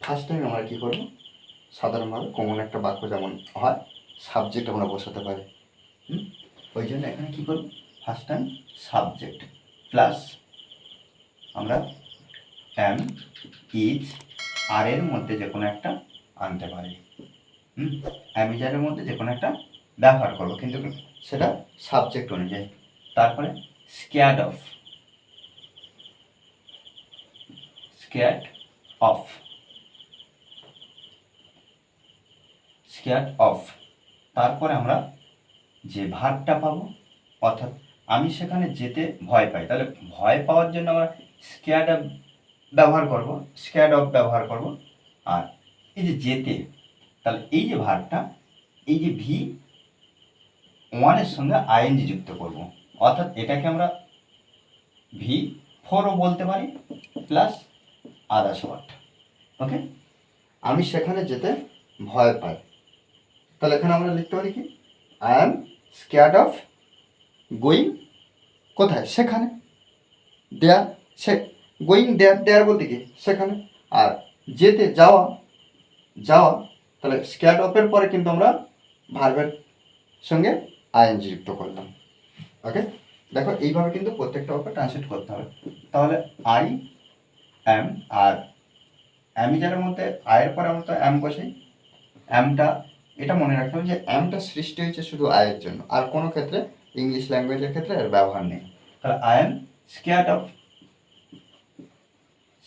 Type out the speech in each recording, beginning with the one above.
First time আমরা কী করব? সাধারণভাবে কমন একটা বাক্য যেমন হয় সাবজেক্ট আমরা বসাতে পারি। হুম? ওই জন্য এখানে কী করব? ফার্স্ট টাইম সাবজেক্ট প্লাস আমরা অ্যাম ইজ আর এর মধ্যে যে কোনো একটা আনতে পারি। হুম? অ্যামিজারের মধ্যে যে কোনো একটা ব্যবহার করব। কিন্তু সেটা সাবজেক্ট অনুযায়ী। তারপরে scared of scared of scared of তারপরে আমরা যে ভাতটা পাবো, অর্থাৎ আমি সেখানে যেতে ভয় পাই। তাহলে ভয় পাওয়ার জন্য আমরা স্ক্যাড অফ ব্যবহার করব স্ক্যাড অফ ব্যবহার করব। আর এই যে যেতে, তাহলে এই যে ভাতটা এই যে ভি ওয়ানের সঙ্গে আইএনজি যুক্ত করব। অর্থাৎ এটাকে আমরা ভি ফোরও বলতে পারি, প্লাস আদার্স ওয়ার্ড। ওকে? আমি সেখানে যেতে ভয় পাই। তাহলে এখানে আমরা লিখতে পারি কি? I am scared of going কোথায়? সেখানে। দেয়ার সে গোয়িং দেয়ার দেয়ার বলতে কি? সেখানে। আর যেতে, যাওয়া যাওয়া, তাহলে স্ক্যাড অফের পরে কিন্তু আমরা ভার্বের সঙ্গে আইএনজি যুক্ত করলাম। ওকে দেখো, এইভাবে কিন্তু প্রত্যেকটা অফে ট্রান্সলেট করতে হবে। তাহলে আই অ্যাম আর অ্যামিজারের মধ্যে আয়ের পরে আমরা তো অ্যাম বসাই। অ্যামটা এটা মনে রাখতে হবে যে অ্যামটা সৃষ্টি হয়েছে শুধু আয়ের জন্য। আর কোনো ক্ষেত্রে ইংলিশ ল্যাঙ্গুয়েজের ক্ষেত্রে এর ব্যবহার নেই। তাহলে I am scared of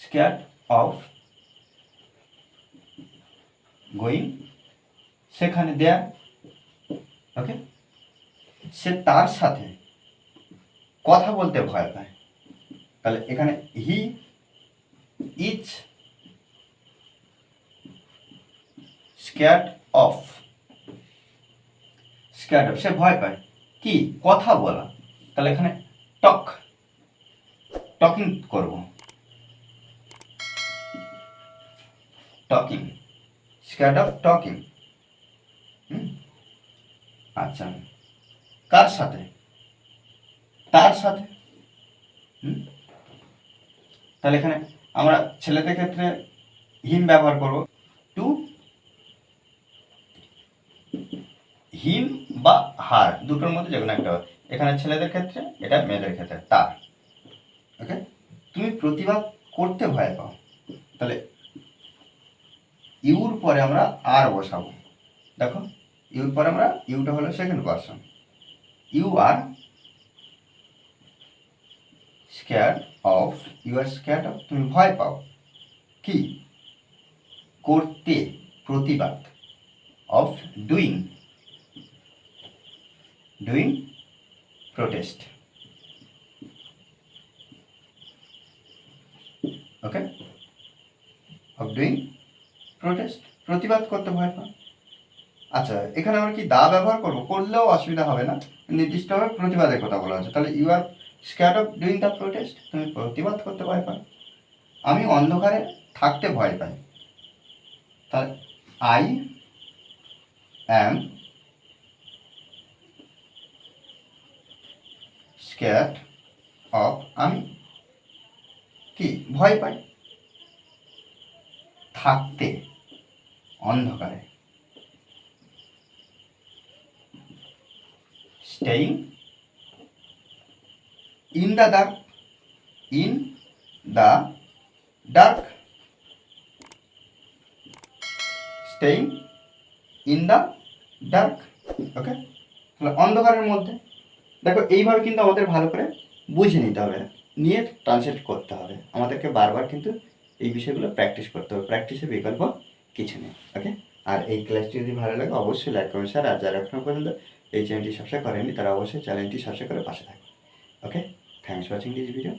scared of going সেখানে দেয়া ওকে সে তার সাথে কথা বলতে ভয় পায়। তাহলে এখানে he is scared of scared সে ভয় পায়। কি? কথা বলা। তাহলে এখানে টক টকিং করব। টকিং স্ক্যাড অফ টকিং আচ্ছা। কার সাথে? তার সাথে? তাহলে এখানে আমরা ছেলেদের ক্ষেত্রে হিম ব্যবহার করব। টু হিম বা হার, দুটোর মধ্যে যে কোনো একটা। এখানে ছেলেদের ক্ষেত্রে, এটা মেয়েদের ক্ষেত্রে, তার। ওকে তুমি প্রতিবাদ করতে ভয় পাও। তাহলে ইউর পরে আমরা আর বসাবো। দেখো, ইউর পরে আমরা, ইউটা হলো second person you are scared of you are scared of তুমি ভয় পাও। কি? করতে, প্রতিবাদ। Of doing doing protest okay of doing protest প্রতিবাদ করতে ভয় পাও আচ্ছা এখানে আমরা কি দা ব্যবহার করব? করলেও অসুবিধা হবে না। নির্দিষ্টভাবে প্রতিবাদের কথা বলা হচ্ছে তাহলে you are scared of doing the protest তুমি প্রতিবাদ করতে ভয় পাও? আমি অন্ধকারে থাকতে ভয় পাই। তাহলে আই অ্যাম স্ক্যাড অফ আমি কি? ভয় পাই? থাকতে অন্ধকারে। Staying in the dark in the dark staying in the dark okay তাহলে অন্ধকারের মধ্যে দেখো এইভাবে কিন্তু আমাদের ভালো করে বুঝে নিতে হবে। নিয়ে ট্রান্সলেট করতে হবে। আমাদেরকে বারবার কিন্তু এই বিষয়গুলো প্র্যাকটিস করতে হবে। প্র্যাকটিসের বিকল্প কিছু নেই ওকে আর এই ক্লাসটি যদি ভালো লাগে, অবশ্যই লাইক করবেন স্যার আর যারা এখনও পর্যন্ত এই চ্যানেলটি সাবস্ক্রাইব করেনি তারা অবশ্যই চ্যানেলটি সাবস্ক্রাইব করে পাশে থাকবে okay thanks watching this video